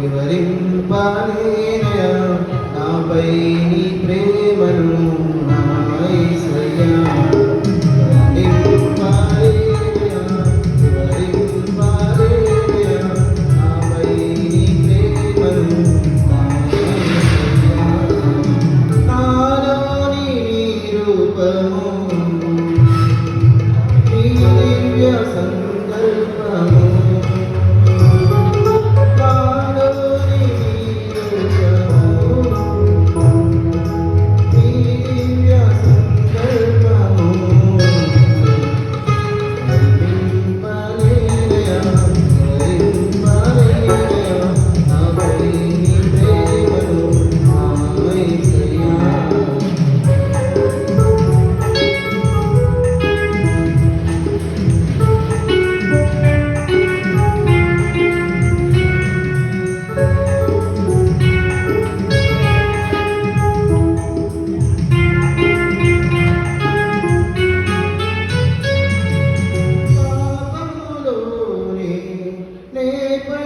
వివరింపలేనయా నాపై నీ ప్రేమ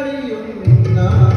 Maria, não.